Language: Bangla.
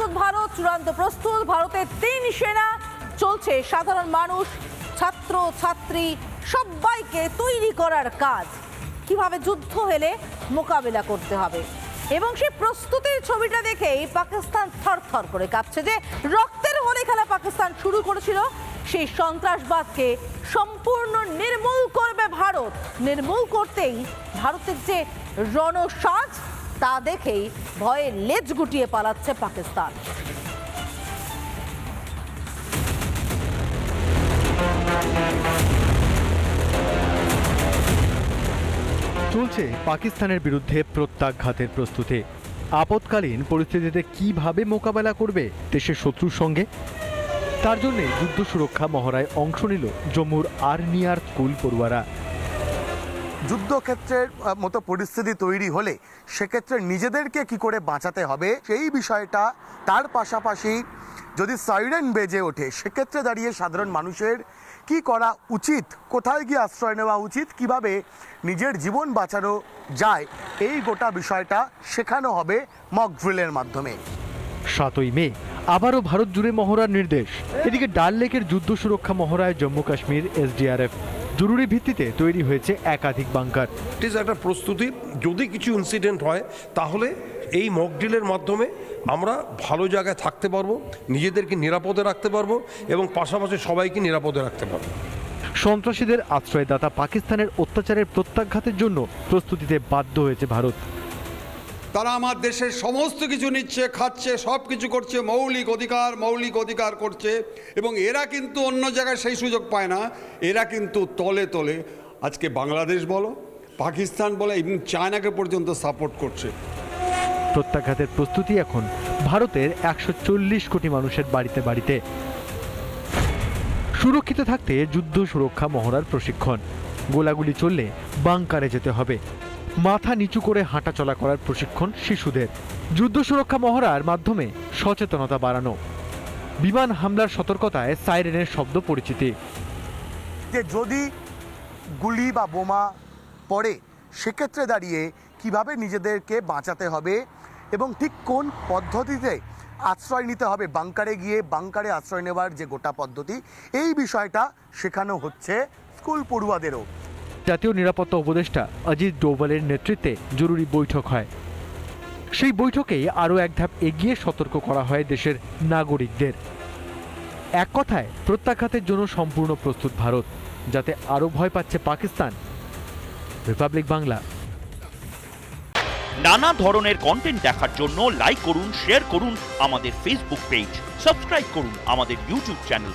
প্রস্তুত ভারত, চূড়ান্ত প্রস্তুত। ভারতের তিন সেনা চলছে। সাধারণ মানুষ, ছাত্র, ছাত্রী, সবাইকে তৈরি করার কাজ। কীভাবে যুদ্ধ হলে মোকাবেলা করতে হবে? এবং সেই প্রস্তুতির ছবিটা দেখেই পাকিস্তান থরথর করে কাঁপছে যে রক্তের হোলি খেলা পাকিস্তান শুরু করেছিল। সেই সন্ত্রাসবাদকে সম্পূর্ণ নির্মূল করবে ভারত। নির্মূল করতেই ভারতের যে রণসাজ তা দেখেই ভয়ে লেজ গুটিয়ে পালাচ্ছে পাকিস্তান। চলছে পাকিস্তানের বিরুদ্ধে প্রত্যাঘাতের প্রস্তুতি। আপৎকালীন পরিস্থিতিতে কীভাবে মোকাবেলা করবে দেশের শত্রুর সঙ্গে? তার জন্যে যুদ্ধ সুরক্ষা মহড়ায় অংশ নিল জম্মুর আর্মিয়ার স্কুল পড়ুয়ারা। যুদ্ধক্ষেত্রের মতো পরিস্থিতি তৈরি হলে সেক্ষেত্রে নিজেদেরকে কি করে বাঁচাতে হবে সেই বিষয়টা তার পাশাপাশি যদি সাইরেন বেজে ওঠে, সেক্ষেত্রে দাঁড়িয়ে সাধারণ মানুষের কি করা উচিত? কোথায় গিয়ে আশ্রয় নেওয়া উচিত? কীভাবে নিজের জীবন বাঁচানো যায়? এই গোটা বিষয়টা শেখানো হবে মক ড্রিলের মাধ্যমে। সাতই মে, আবারও ভারত জুড়ে মহড়ার নির্দেশ। এদিকে ডাল লেকের যুদ্ধ সুরক্ষা মহড়ায় জম্মু কাশ্মীর এসডিআরএফ জরুরি ভিত্তিতে তৈরি হয়েছে একাধিক বাংকার। ইট ইজ একটা প্রস্তুতি। যদি কিছু ইনসিডেন্ট হয় তাহলে এই মকডিলের মাধ্যমে আমরা ভালো জায়গায় থাকতে পারব নিজেদেরকে নিরাপদে রাখতে পারব এবং পাশাপাশি সবাইকে নিরাপদে রাখতে পারব। সন্ত্রাসীদের আশ্রয়দাতা পাকিস্তানের অত্যাচারের প্রত্যাঘাতের জন্য প্রস্তুতিতে বাধ্য হয়েছে ভারত। তারা আমার দেশের সমস্ত কিছু নিচ্ছে, খাচ্ছে সব কিছু করছে, মৌলিক অধিকার মৌলিক অধিকার করছে এবং এরা কিন্তু অন্য জায়গায় সেই সুযোগ পায় না। এরা কিন্তু তলে তলে আজকে বাংলাদেশ বলো, পাকিস্তান বলে, এবং চায়নাকে পর্যন্ত সাপোর্ট করছে। প্রত্যাঘাতের প্রস্তুতি এখন ভারতের একশো চল্লিশ কোটি মানুষের বাড়িতে বাড়িতে। সুরক্ষিত থাকতে যুদ্ধ সুরক্ষা মহড়ার প্রশিক্ষণ। গোলাগুলি চললে বাংকারে যেতে হবে। মাথা নিচু করে হাঁটা চলা করার প্রশিক্ষণ শিশুদের। যুদ্ধ সুরক্ষা মহড়ার মাধ্যমে সচেতনতা বাড়ানো। বিমান হামলার সতর্কতায় সাইরেনের শব্দ পরিচিতি। যে যদি গুলি বা বোমা পড়ে, সেক্ষেত্রে দাঁড়িয়ে কীভাবে নিজেদেরকে বাঁচাতে হবে এবং ঠিক কোন পদ্ধতিতে আশ্রয় নিতে হবে, বাংকারে গিয়ে বাংকারে আশ্রয় নেওয়ার যে গোটা পদ্ধতি, এই বিষয়টা শেখানো হচ্ছে স্কুল পড়ুয়াদেরও। জাতীয় নিরাপত্তা উপদেষ্টা অজিত ডোভালের নেতৃত্বে জরুরি বৈঠক হয়। সেই বৈঠকেই আরও এক ধাপ এগিয়ে সতর্ক করা হয় দেশের নাগরিকদের। এক কথায়, প্রত্যাঘাতের জন্য সম্পূর্ণ প্রস্তুত ভারত, যাতে আরও ভয় পাচ্ছে পাকিস্তান। রিপাবলিক বাংলা। নানা ধরনের কন্টেন্ট দেখার জন্য লাইক করুন শেয়ার করুন আমাদের ফেসবুক পেজ সাবস্ক্রাইব করুন আমাদের ইউটিউব চ্যানেল